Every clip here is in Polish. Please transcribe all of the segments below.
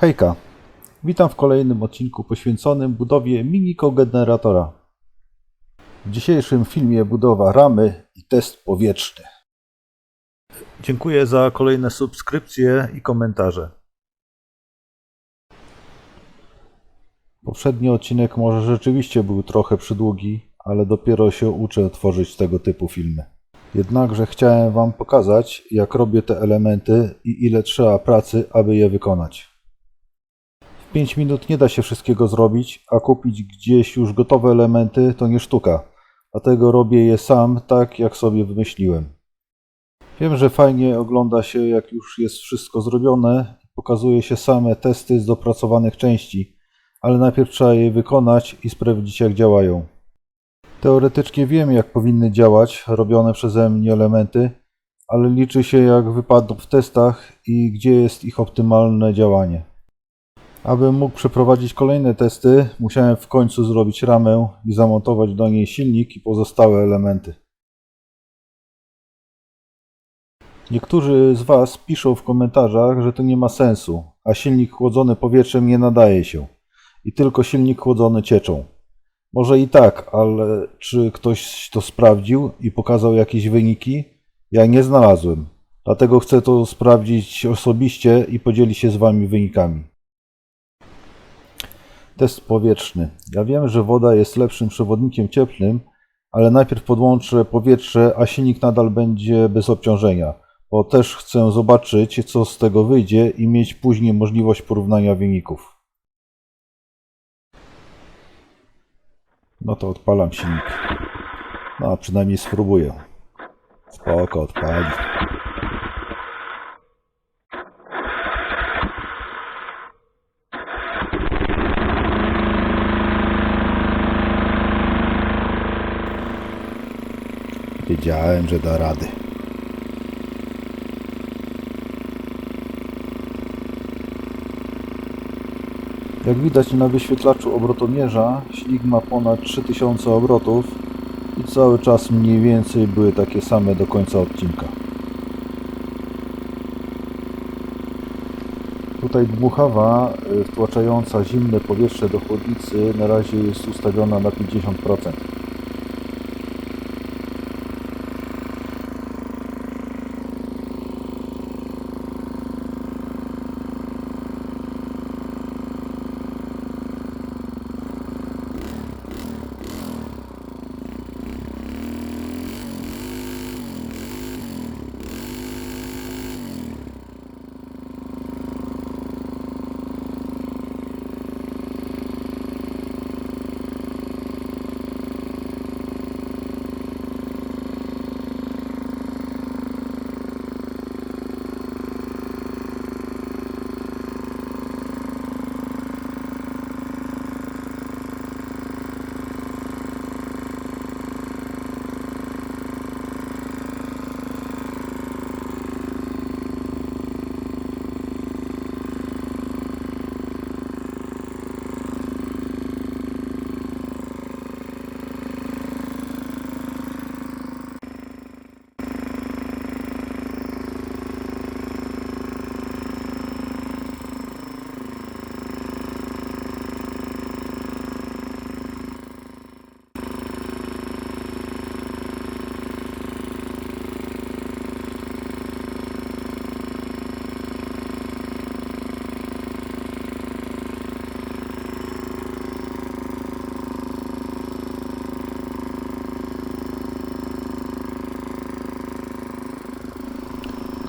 Hejka, witam w kolejnym odcinku poświęconym budowie minikogeneratora. W dzisiejszym filmie budowa ramy i test powietrzny. Dziękuję za kolejne subskrypcje i komentarze. Poprzedni odcinek może rzeczywiście był trochę przydługi, ale dopiero się uczę tworzyć tego typu filmy. Jednakże chciałem Wam pokazać, jak robię te elementy i ile trzeba pracy, aby je wykonać. W 5 minut nie da się wszystkiego zrobić, a kupić gdzieś już gotowe elementy to nie sztuka. Dlatego robię je sam, tak jak sobie wymyśliłem. Wiem, że fajnie ogląda się, jak już jest wszystko zrobione, pokazuje się same testy z dopracowanych części, ale najpierw trzeba je wykonać i sprawdzić, jak działają. Teoretycznie wiem, jak powinny działać robione przeze mnie elementy, ale liczy się, jak wypadną w testach i gdzie jest ich optymalne działanie. Abym mógł przeprowadzić kolejne testy, musiałem w końcu zrobić ramę i zamontować do niej silnik i pozostałe elementy. Niektórzy z Was piszą w komentarzach, że to nie ma sensu, a silnik chłodzony powietrzem nie nadaje się i tylko silnik chłodzony cieczą. Może i tak, ale czy ktoś to sprawdził i pokazał jakieś wyniki? Ja nie znalazłem. Dlatego chcę to sprawdzić osobiście i podzielić się z Wami wynikami. Test powietrzny. Ja wiem, że woda jest lepszym przewodnikiem cieplnym, ale najpierw podłączę powietrze, a silnik nadal będzie bez obciążenia, bo też chcę zobaczyć, co z tego wyjdzie i mieć później możliwość porównania wyników. No to odpalam silnik. No, a przynajmniej spróbuję. Spoko, odpali. Wiedziałem, że da rady. Jak widać na wyświetlaczu obrotomierza, silnik ma ponad 3000 obrotów i cały czas mniej więcej były takie same do końca odcinka. Tutaj dmuchawa y, wtłaczająca zimne powietrze do chłodnicy na razie jest ustawiona na 50%.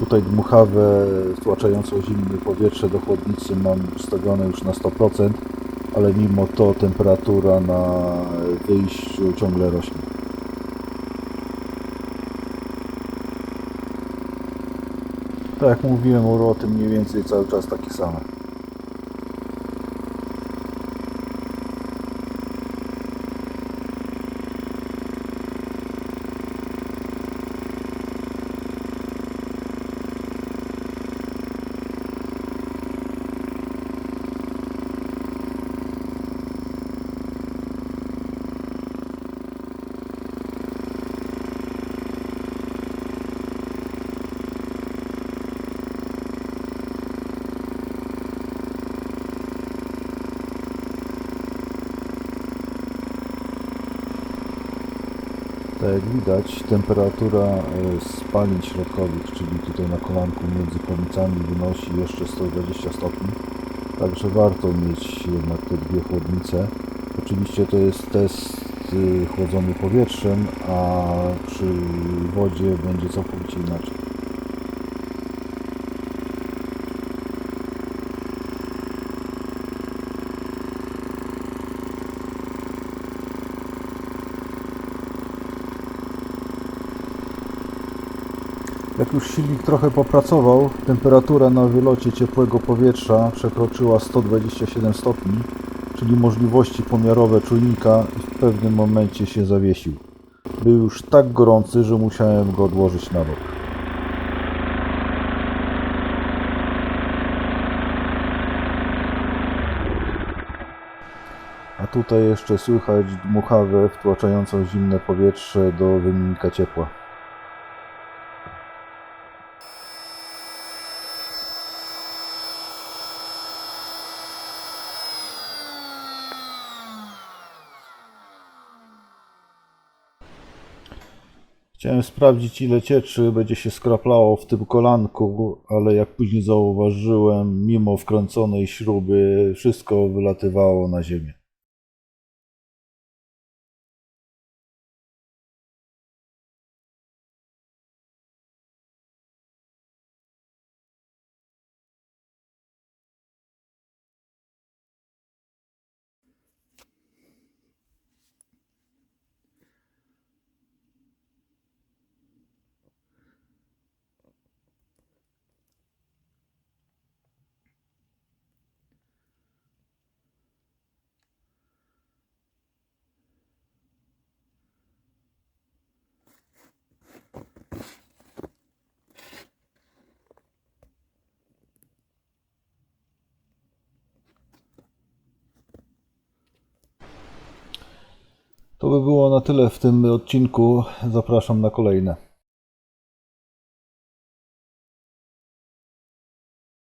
Tutaj dmuchawę wtłaczającą zimne powietrze do chłodnicy mam ustawione już na 100%, ale mimo to temperatura na wyjściu ciągle rośnie. Tak jak mówiłem, uroty mniej więcej cały czas takie same. Jak widać, temperatura e, spalin środkowych, czyli tutaj na kolanku między konicami wynosi jeszcze 120 stopni. Także warto mieć jednak te dwie chłodnice. Oczywiście to jest test y, chłodzony powietrzem, a przy wodzie będzie całkowicie inaczej. Jak już silnik trochę popracował, temperatura na wylocie ciepłego powietrza przekroczyła 127 stopni, czyli możliwości pomiarowe czujnika i w pewnym momencie się zawiesił. Był już tak gorący, że musiałem go odłożyć na bok. A tutaj jeszcze słychać dmuchawę wtłaczającą zimne powietrze do wymiennika ciepła. Chciałem sprawdzić ile cieczy będzie się skraplało w tym kolanku, ale jak później zauważyłem, mimo wkręconej śruby wszystko wylatywało na ziemię. By było na tyle w tym odcinku. Zapraszam na kolejne.